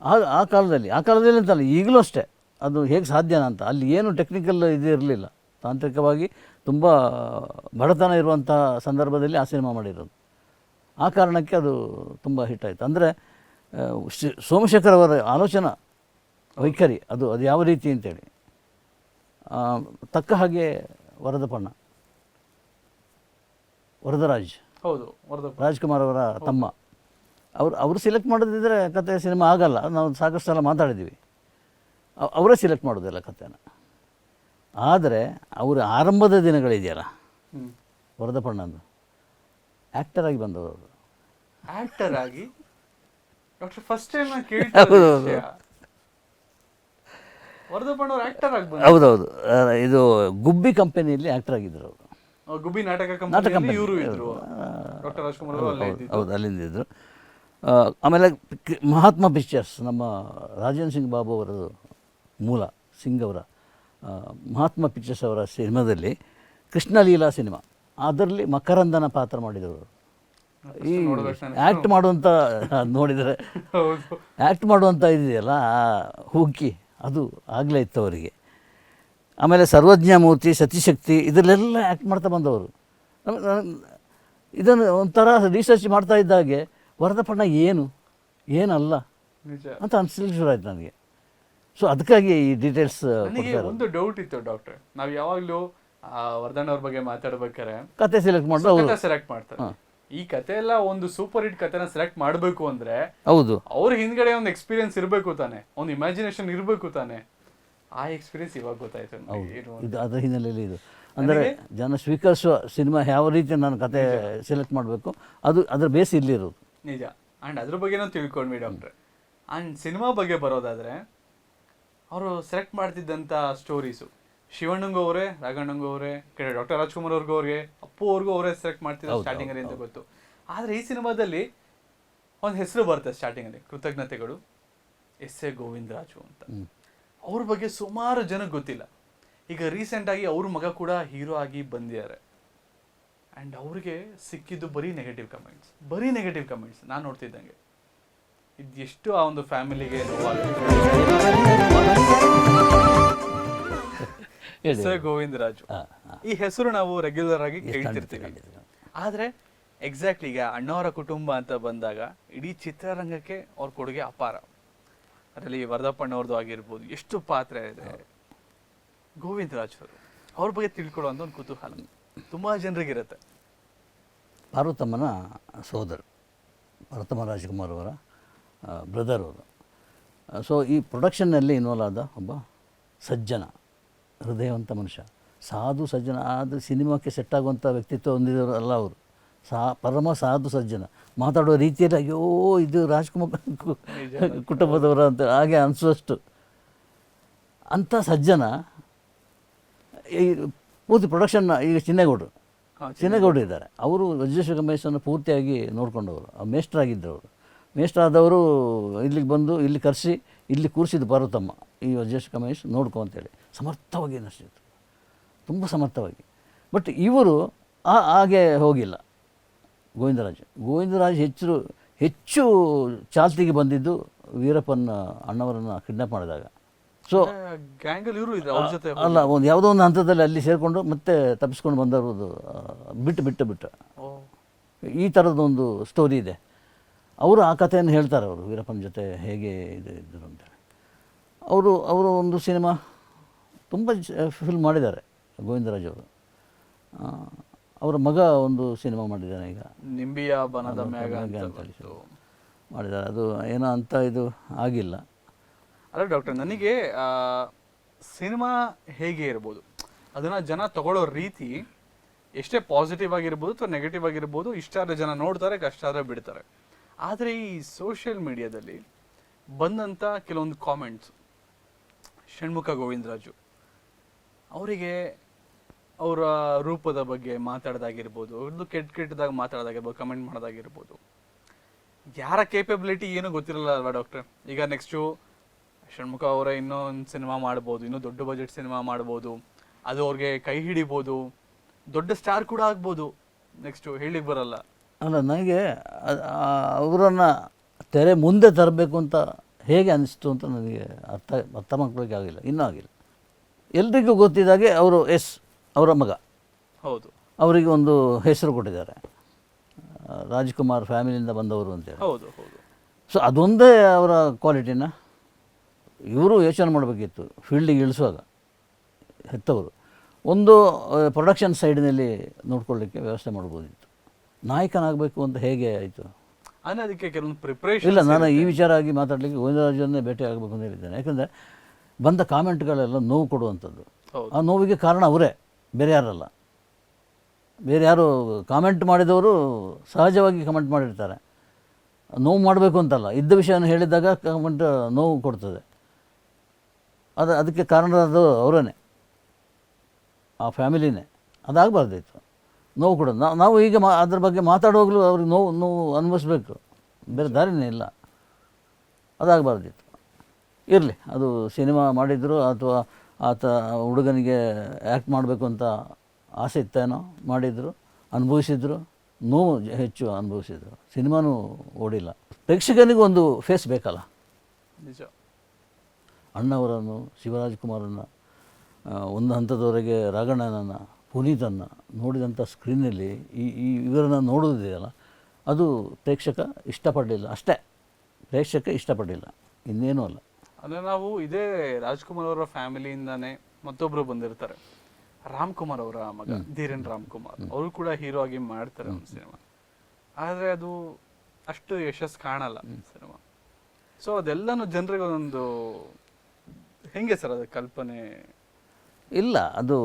ಆ ಆ ಕಾಲದಲ್ಲಿ ಆ ಕಾಲದಲ್ಲಿ ಅಂತಲ್ಲ ಈಗಲೂ ಅಷ್ಟೇ. ಅದು ಹೇಗೆ ಸಾಧ್ಯನಾ ಅಂತ. ಅಲ್ಲಿ ಏನು ಟೆಕ್ನಿಕಲ್ ಇದು ಇರಲಿಲ್ಲ. ತಾಂತ್ರಿಕವಾಗಿ ತುಂಬ ಬಡತನ ಇರುವಂಥ ಸಂದರ್ಭದಲ್ಲಿ ಆ ಸಿನಿಮಾ ಮಾಡಿರೋದು. ಆ ಕಾರಣಕ್ಕೆ ಅದು ತುಂಬ ಹಿಟ್ ಆಯಿತು. ಅಂದರೆ ಸೋಮಶೇಖರ್ ಅವರ ಆಲೋಚನಾ ವೈಖರಿ ಅದು ಅದು ಯಾವ ರೀತಿ ಅಂತೇಳಿ. ತಕ್ಕ ಹಾಗೆ ವರದಪಣ್ಣ ವರದರಾಜ್. ಹೌದು ರಾಜ್ಕುಮಾರ್ ಅವರ ತಮ್ಮ. ಅವರು ಅವರು ಸಿಲೆಕ್ಟ್ ಮಾಡೋದಿದ್ರೆ ಕತೆ ಸಿನಿಮಾ ಆಗಲ್ಲ ನಾವು ಸಾಕಷ್ಟು ಸಲ ಮಾತಾಡಿದ್ದೀವಿ ಅವ್- ಅವರೇ ಸಿಲೆಕ್ಟ್ ಮಾಡೋದಿಲ್ಲ ಕತೆನ. ಆದರೆ ಅವರ ಆರಂಭದ ದಿನಗಳಿದೆಯಲ್ಲ ವರದಪಣ್ಣಂದು. ಆ್ಯಕ್ಟರ್ ಆಗಿ ಬಂದವರು ಆ್ಯಕ್ಟರ್ ಆಗಿ? ಡಾಕ್ಟರ್ ಫಸ್ಟ್ ಟೈಮ್ ನಾನು ಕೇಳ್ತಾ ಹೌದು, ಹೌದು. ವರದಪ್ಪಣ್ಣ ಅವ್ರು ಆಕ್ಟರ್ ಆಗಿ ಬಂದ್ರು ಹೌದೌದು. ಇದು ಗುಬ್ಬಿ ಕಂಪನಿಯಲ್ಲಿ ಆಕ್ಟರ್ ಆಗಿದ್ದರು ಅವರು. ಅವ್ರು ಗುಬ್ಬಿ ನಾಟಕ ನಾಟಕ ಕಂಪನಿ ಅವರು ಹೌದು ಅಲ್ಲಿಂದ ಇದ್ದರು ಆಮೇಲೆ ಮಹಾತ್ಮ ಪಿಕ್ಚರ್ಸ್ ನಮ್ಮ ರಾಜೇಂದ್ರ ಸಿಂಗ್ ಬಾಬು ಅವರದು ಮೂಲ ಸಿಂಗ್ ಅವರ ಮಹಾತ್ಮ ಪಿಕ್ಚರ್ಸ್ ಅವರ ಸಿನಿಮಾದಲ್ಲಿ ಕೃಷ್ಣ ಲೀಲಾ ಸಿನಿಮಾ. ಅದರಲ್ಲಿ ಮಕರಂದನ ಪಾತ್ರ ಮಾಡಿದರು ಈ. ಆ್ಯಕ್ಟ್ ಮಾಡುವಂಥ ನೋಡಿದರೆ. ಆ್ಯಕ್ಟ್ ಮಾಡುವಂಥ ಇದೆಯಲ್ಲ ಆ ಹುಗ್ಗಿ. ಅದು ಆಗಲೇ ಇತ್ತು ಅವರಿಗೆ ಆಮೇಲೆ ಸರ್ವಜ್ಞ ಮೂರ್ತಿ ಸತಿಶಕ್ತಿ ಇದರಲ್ಲೆಲ್ಲ ಆ್ಯಕ್ಟ್ ಮಾಡ್ತಾ ಬಂದವರು. ಇದನ್ನು ಒಂಥರ ರಿಸರ್ಚ್ ಮಾಡ್ತಾ ಇದ್ದಾಗೆ ವರದಪಣ್ಣ ಏನು? ಏನಲ್ಲ? ಅಂತ ಅನ್ಸಿಲ್ ಶುರು ಆಯ್ತು ನನಗೆ. ಸೊ ಅದಕ್ಕಾಗಿ ಈ ಡೀಟೇಲ್ಸ್ ಒಂದು ಡೌಟ್ ಇತ್ತು ಡಾಕ್ಟರ್ ನಾವು ಯಾವಾಗಲೂ ವರ್ಧನ್ ಅವ್ರ ಬಗ್ಗೆ ಮಾತಾಡ್ಬೇಕಾರೆ ಕತೆ ಸೆಲೆಕ್ಟ್ ಮಾಡೋದು ಸೆಲೆಕ್ಟ್ ಮಾಡ್ತಾರೆ. ಈ ಕತೆ ಎಲ್ಲ ಒಂದು ಸೂಪರ್ ಹಿಟ್ ಕತೆನ ಸೆಲೆಕ್ಟ್ ಮಾಡಬೇಕು ಅಂದ್ರೆ ಹೌದು. ಅವ್ರ ಹಿಂದ್ಗಡೆ ಒಂದು ಎಕ್ಸ್ಪೀರಿಯನ್ಸ್ ಇರಬೇಕು ತಾನೆ. ಒಂದು ಇಮ್ಯಾಜಿನೇಷನ್ ಇರಬೇಕು ತಾನೆ. ಆ ಎಕ್ಸ್ಪೀರಿಯನ್ಸ್ ಇವಾಗ ಗೊತ್ತಾಯ್ತು ನನಗೆ ಏನು ಇದು ಅದರ ಹಿನ್ನೆಲೆಯಲ್ಲಿ ಇದು. ಅಂದರೆ ಜನ ಸ್ವೀಕರಿಸುವ ಸಿನಿಮಾ ಯಾವ ರೀತಿ ನಾನು ಕತೆ ಸೆಲೆಕ್ಟ್ ಮಾಡಬೇಕು ಅದು ಅದರ ಬೇಸ್ ಇಲ್ಲಿರೋದು ನಿಜ. ಅಂಡ್ ಅದ್ರ ಬಗ್ಗೆನೂ ತಿಳ್ಕೊಂಡ್ವಿ ಡಾಕ್ಟ್ರೆ ಅಂಡ್ ಸಿನಿಮಾ ಬಗ್ಗೆ ಬರೋದಾದ್ರೆ ಅವರು ಸೆಲೆಕ್ಟ್ ಮಾಡ್ತಿದ್ದಂಥ ಸ್ಟೋರೀಸು ಶಿವಣ್ಣಂಗೂ ಅವರೇ ರಾಘಣ್ಣಂಗೂ ಅವರೇ ಕೆಲ ಡಾಕ್ಟರ್ ರಾಜ್ಕುಮಾರ್ ಅವ್ರಿಗೂ ಅವ್ರಿಗೆ ಅಪ್ಪು ಅವ್ರಿಗೂ ಅವರೇ ಸೆಲೆಕ್ಟ್ ಮಾಡ್ತಿದ್ರು ಸ್ಟಾರ್ಟಿಂಗ್ ಅಲ್ಲಿ ಅಂತ ಗೊತ್ತು. ಆದ್ರೆ ಈ ಸಿನಿಮಾದಲ್ಲಿ ಒಂದು ಹೆಸರು ಬರುತ್ತೆ ಸ್ಟಾರ್ಟಿಂಗ್ ಅಲ್ಲಿ ಕೃತಜ್ಞತೆಗಳು ಎಸ್ ಎ ಗೋವಿಂದರಾಜು ಅಂತ. ಅವ್ರ ಬಗ್ಗೆ ಸುಮಾರು ಜನಕ್ಕೆ ಗೊತ್ತಿಲ್ಲ. ಈಗ ರೀಸೆಂಟ್ ಆಗಿ ಅವ್ರ ಮಗ ಕೂಡ ಹೀರೋ ಆಗಿ ಬಂದಿದ್ದಾರೆ ಆ್ಯಂಡ್ ಅವ್ರಿಗೆ ಸಿಕ್ಕಿದ್ದು ಬರೀ ನೆಗೆಟಿವ್ ಕಮೆಂಟ್ಸ್ ಬರೀ ನೆಗೆಟಿವ್ ಕಮೆಂಟ್ಸ್ ನಾನು ನೋಡ್ತಿದ್ದಂಗೆ. ಇದು ಎಷ್ಟು ಆ ಒಂದು ಫ್ಯಾಮಿಲಿಗೆ ನೋವಾಗುತ್ತೆ. ಹೇಳಿ. ಸರ್ ಗೋವಿಂದರಾಜು. ಈ ಹೆಸರು ನಾವು ರೆಗ್ಯುಲರ್ ಆಗಿ ಕೇಳ್ತಿರ್ತೀವಿ. ಆದ್ರೆ ಎಕ್ಸಾಕ್ಟ್ಲಿ ಈಗ ಅಣ್ಣವರ ಕುಟುಂಬ ಅಂತ ಬಂದಾಗ ಇಡೀ ಚಿತ್ರರಂಗಕ್ಕೆ ಅವ್ರ ಕೊಡುಗೆ ಅಪಾರ. ಅದರಲ್ಲಿ ವರದಪ್ಪಣ್ಣವ್ರದ್ದು ಆಗಿರ್ಬೋದು ಎಷ್ಟು ಪಾತ್ರ ಇದೆ. ಗೋವಿಂದರಾಜ್ ಅವರು ಅವ್ರ ಬಗ್ಗೆ ತಿಳ್ಕೊಳ್ಳುವಂತ ಒಂದು ಕುತೂಹಲ. ತುಂಬಾ ಜನರಿಗಿರುತ್ತೆ. ಪಾರ್ವತಮ್ಮನ ಸೋದರ ಪಾರ್ವತಮ್ಮ ರಾಜ್ಕುಮಾರ್ ಅವರ ಬ್ರದರ್ ಅವರು. ಸೊ ಈ ಪ್ರೊಡಕ್ಷನ್ನಲ್ಲಿ ಇನ್ವಾಲ್ವ್ ಆದ ಒಬ್ಬ ಸಜ್ಜನ. ಹೃದಯವಂತ ಮನುಷ್ಯ. ಸಾಧು ಸಜ್ಜನ ಆದ ಸಿನಿಮಾಕ್ಕೆ ಸೆಟ್ ಆಗುವಂಥ ವ್ಯಕ್ತಿತ್ವ ಹೊಂದಿದವರು ಅಲ್ಲ ಅವರು. ಸಾ ಪರಮ ಸಾಧು ಸಜ್ಜನ. ಮಾತಾಡೋ ರೀತಿಯಲ್ಲಿ ಅಯ್ಯೋ ಇದು ರಾಜ್ಕುಮಾರ್ ಕುಟುಂಬದವರು ಅಂತ ಹಾಗೆ ಅನಿಸುವಷ್ಟು. ಅಂಥ ಸಜ್ಜನ ಈ ಪೂರ್ತಿ ಪ್ರೊಡಕ್ಷನ್ನ ಈಗ ಚಿನ್ನೇಗೌಡರು. ಚಿನ್ನೇಗೌಡರು. ಇದ್ದಾರೆ. ಅವರು ವಜ್ರೇಶ್ವರ ಗಮೇಶನ್ನು ಪೂರ್ತಿಯಾಗಿ ನೋಡ್ಕೊಂಡವರು. ಮೇಷ್ಟ್ರಾಗಿದ್ದರು ಅವರು ಮೇಷ್ಟ್ರಾದವರು ಇಲ್ಲಿಗೆ ಬಂದು ಇಲ್ಲಿ ಕರೆಸಿ ಇಲ್ಲಿ ಕೂರಿಸಿದ್ದು ಪಾರ್ವತಮ್ಮ ಈ ವಜೇಶ್ ಕಮೇಶ್ ನೋಡ್ಕೋ ಅಂತೇಳಿ. ಸಮರ್ಥವಾಗಿ ನಡಿಸಿದ್ರು. ತುಂಬ ಸಮರ್ಥವಾಗಿ. ಬಟ್ ಇವರು ಆ ಹಾಗೆ ಹೋಗಿಲ್ಲ. ಗೋವಿಂದರಾಜ್. ಗೋವಿಂದರಾಜ್ ಹೆಚ್ಚು ಹೆಚ್ಚು ಚಾಲ್ತಿಗೆ ಬಂದಿದ್ದು ವೀರಪ್ಪನ ಅಣ್ಣವರನ್ನು ಕಿಡ್ನಾಪ್ ಮಾಡಿದಾಗ. ಸೊ ಜೊತೆ ಅಲ್ಲ ಒಂದು ಯಾವುದೋ ಒಂದು ಹಂತದಲ್ಲಿ ಅಲ್ಲಿ ಸೇರಿಕೊಂಡು ಮತ್ತೆ ತಪ್ಪಿಸ್ಕೊಂಡು ಬಂದವರು ಬಿಟ್ಟು ಬಿಟ್ಟು ಬಿಟ್ಟು. ಈ ಒಂದು ಸ್ಟೋರಿ ಇದೆ. ಅವರು ಆ ಕಥೆಯನ್ನು ಹೇಳ್ತಾರೆ ಅವರು ವೀರಪ್ಪನ ಜೊತೆ ಹೇಗೆ ಇದು ಇದ್ದರು ಅಂತೇಳಿ ಅವರು ಅವರು ಒಂದು ಸಿನಿಮಾ ತುಂಬ ಫಿಲ್ಮ್ ಮಾಡಿದ್ದಾರೆ ಗೋವಿಂದರಾಜ್ ಅವರು. ಅವರ ಮಗ ಒಂದು ಸಿನಿಮಾ ಮಾಡಿದ್ದಾನೆ ಈಗ. ನಿಂಬಿಯ ಬನದ ಮ್ಯಾಗ ಅಂತ. ಮಾಡಿದ್ದಾರೆ. ಅದು ಏನೋ ಅಂತ ಇದು ಆಗಿಲ್ಲ. ಅಲ್ಲ ಡಾಕ್ಟರ್ ನನಗೆ ಸಿನಿಮಾ ಹೇಗೆ ಇರ್ಬೋದು ಅದನ್ನು ಜನ ತಗೊಳ್ಳೋ ರೀತಿ ಎಷ್ಟೇ ಪಾಸಿಟಿವ್ ಆಗಿರ್ಬೋದು ಅಥವಾ ನೆಗೆಟಿವ್ ಆಗಿರ್ಬೋದು ಇಷ್ಟ ಆದರೆ ಜನ ನೋಡ್ತಾರೆ ಕಷ್ಟ ಆದರೆ ಬಿಡ್ತಾರೆ. ಆದರೆ ಈ ಸೋಷಿಯಲ್ ಮೀಡಿಯಾದಲ್ಲಿ ಬಂದಂಥ ಕೆಲವೊಂದು ಕಾಮೆಂಟ್ಸ್ ಷಣ್ಮುಖ ಗೋವಿಂದರಾಜು ಅವರಿಗೆ ಅವರ ರೂಪದ ಬಗ್ಗೆ ಮಾತಾಡೋದಾಗಿರ್ಬೋದು, ಅವ್ರದ್ದು ಕೆಟ್ಟ ಕೆಟ್ಟದಾಗ ಮಾತಾಡೋದಾಗಿರ್ಬೋದು ಕಮೆಂಟ್ ಮಾಡೋದಾಗಿರ್ಬೋದು. ಯಾರ ಕೇಪಬಿಲಿಟಿ ಏನೂ ಗೊತ್ತಿರಲ್ಲ ಅಲ್ವಾ ಡಾಕ್ಟ್ರೆ ಈಗ ನೆಕ್ಸ್ಟು ಷಣ್ಮುಖ ಅವರ ಇನ್ನೊಂದು ಸಿನಿಮಾ ಮಾಡ್ಬೋದು, ಇನ್ನೂ ದೊಡ್ಡ ಬಜೆಟ್ ಸಿನಿಮಾ ಮಾಡ್ಬೋದು, ಅದು ಅವ್ರಿಗೆ ಕೈ ಹಿಡಿಬೋದು, ದೊಡ್ಡ ಸ್ಟಾರ್ ಕೂಡ ಆಗ್ಬೋದು. ನೆಕ್ಸ್ಟು ಹೇಳಿಕ್ ಬರಲ್ಲ. ಅಲ್ಲ ನನಗೆ ಅವರನ್ನು ತೆರೆ ಮುಂದೆ ತರಬೇಕು ಅಂತ ಹೇಗೆ ಅನಿಸ್ತು ಅಂತ ನನಗೆ ಅರ್ಥ ಅರ್ಥ ಮಾಡ್ಕೊಳಕ್ಕೆ ಆಗಿಲ್ಲ ಇನ್ನೂ ಆಗಿಲ್ಲ. ಎಲ್ರಿಗೂ ಗೊತ್ತಿದ್ದಾಗೆ ಅವರು ಎಸ್ ಅವರ ಮಗ. ಹೌದು. ಅವರಿಗೆ ಒಂದು ಹೆಸರು ಕೊಟ್ಟಿದ್ದಾರೆ. ರಾಜ್ಕುಮಾರ್ ಫ್ಯಾಮಿಲಿಯಿಂದ ಬಂದವರು ಅಂತೇಳಿ. ಹೌದು ಹೌದು. ಸೊ ಅದೊಂದೇ ಅವರ ಕ್ವಾಲಿಟಿನ. ಇವರು ಯೋಚನೆ ಮಾಡಬೇಕಿತ್ತು ಫೀಲ್ಡಿಗೆ ಇಳಿಸುವಾಗ ಹೆತ್ತವರು. ಒಂದು ಪ್ರೊಡಕ್ಷನ್ ಸೈಡ್ನಲ್ಲಿ ನೋಡ್ಕೊಳ್ಳಿಕ್ಕೆ ವ್ಯವಸ್ಥೆ ಮಾಡ್ಬೋದಿತ್ತು. ನಾಯಕನಾಗಬೇಕು ಅಂತ ಹೇಗೆ ಆಯಿತು? ಅದಕ್ಕೆ ಕೆಲವೊಂದು ಪ್ರಿಪ್ರೇಷನ್ ಇಲ್ಲ ನಾನು ಈ ವಿಚಾರ ಆಗಿ ಮಾತಾಡಲಿಕ್ಕೆ ಗೋವಿಂದರಾಜನ್ನೇ ಭೇಟಿ ಆಗಬೇಕು ಅಂತ ಹೇಳಿದ್ದೇನೆ. ಯಾಕಂದರೆ ಬಂದ ಕಾಮೆಂಟ್ಗಳೆಲ್ಲ ನೋವು ಕೊಡುವಂಥದ್ದು. ಆ ನೋವಿಗೆ ಕಾರಣ ಅವರೇ ಬೇರೆ ಯಾರಲ್ಲ. ಬೇರೆ ಯಾರು ಕಾಮೆಂಟ್ ಮಾಡಿದವರು ಸಹಜವಾಗಿ ಕಮೆಂಟ್ ಮಾಡಿರ್ತಾರೆ. ನೋವು ಮಾಡಬೇಕು ಅಂತಲ್ಲ. ಇದ್ದ ವಿಷಯವನ್ನು ಹೇಳಿದಾಗ ಕಮೆಂಟ್ ನೋವು ಕೊಡ್ತದೆ. ಅದು ಅದಕ್ಕೆ ಅದು ಅವರೇ ಆ ಫ್ಯಾಮಿಲಿನೇ. ಅದಾಗಬಾರ್ದಿತ್ತು ನೋವು ಕೂಡ. ನಾವು ನಾವು ಈಗ ಮಾ ಅದ್ರ ಬಗ್ಗೆ ಮಾತಾಡುವಾಗಲೂ ಅವ್ರಿಗೆ ನೋವು ನೋವು ಅನುಭವಿಸ್ಬೇಕು. ಬೇರೆ ದಾರಿನೇ ಇಲ್ಲ. ಅದಾಗಬಾರ್ದಿತ್ತು. ಇರಲಿ. ಅದು ಸಿನಿಮಾ ಮಾಡಿದ್ರು ಅಥವಾ ಆತ ಹುಡುಗನಿಗೆ ಆ್ಯಕ್ಟ್ ಮಾಡಬೇಕು ಅಂತ ಆಸೆ ಇತ್ತೇನೋ ಮಾಡಿದರು ಅನುಭವಿಸಿದ್ರು ನೋವು ಹೆಚ್ಚು ಅನುಭವಿಸಿದರು. ಸಿನಿಮಾನೂ ಓಡಿಲ್ಲ. ಪ್ರೇಕ್ಷಕನಿಗೂ ಒಂದು ಫೇಸ್ ಬೇಕಲ್ಲ. ನಿಜ. ಅಣ್ಣವರನ್ನು ಶಿವರಾಜ್ಕುಮಾರನ್ನು ಕುಮಾರನ್ನು ಒಂದು ಹಂತದವರೆಗೆ ರಾಘಣ್ಣನನ್ನು ಪುನೀತನ್ನು ನೋಡಿದಂಥ ಸ್ಕ್ರೀನಲ್ಲಿ ಈ ಈ ಇವರನ್ನು ನೋಡೋದಿದೆಯಲ್ಲ ಅದು ಪ್ರೇಕ್ಷಕ ಇಷ್ಟಪಡಲಿಲ್ಲ. ಅಷ್ಟೇ ಪ್ರೇಕ್ಷಕ ಇಷ್ಟಪಡಲಿಲ್ಲ. ಇನ್ನೇನೂ ಅಲ್ಲ. ಅಂದರೆ ನಾವು ಇದೇ ರಾಜ್ಕುಮಾರ್ ಅವರ ಫ್ಯಾಮಿಲಿಯಿಂದಾನೇ ಮತ್ತೊಬ್ಬರು ಬಂದಿರ್ತಾರೆ. ರಾಮ್ಕುಮಾರ್ ಅವರ ಮಗ ಧೀರನ್ ರಾಮ್ ಕುಮಾರ್ ಅವರು ಕೂಡ ಹೀರೋ ಆಗಿ ಮಾಡ್ತಾರೆ ಒಂದು ಸಿನಿಮಾ. ಆದರೆ ಅದು ಅಷ್ಟು ಯಶಸ್ಸು ಕಾಣಲ್ಲ ಸಿನಿಮಾ. ಸೊ ಅದೆಲ್ಲನೂ ಜನರಿಗೆ ಒಂದು ಹೆಂಗೆ ಸರ್ ಅದು ಕಲ್ಪನೆ ಇಲ್ಲ ಅದು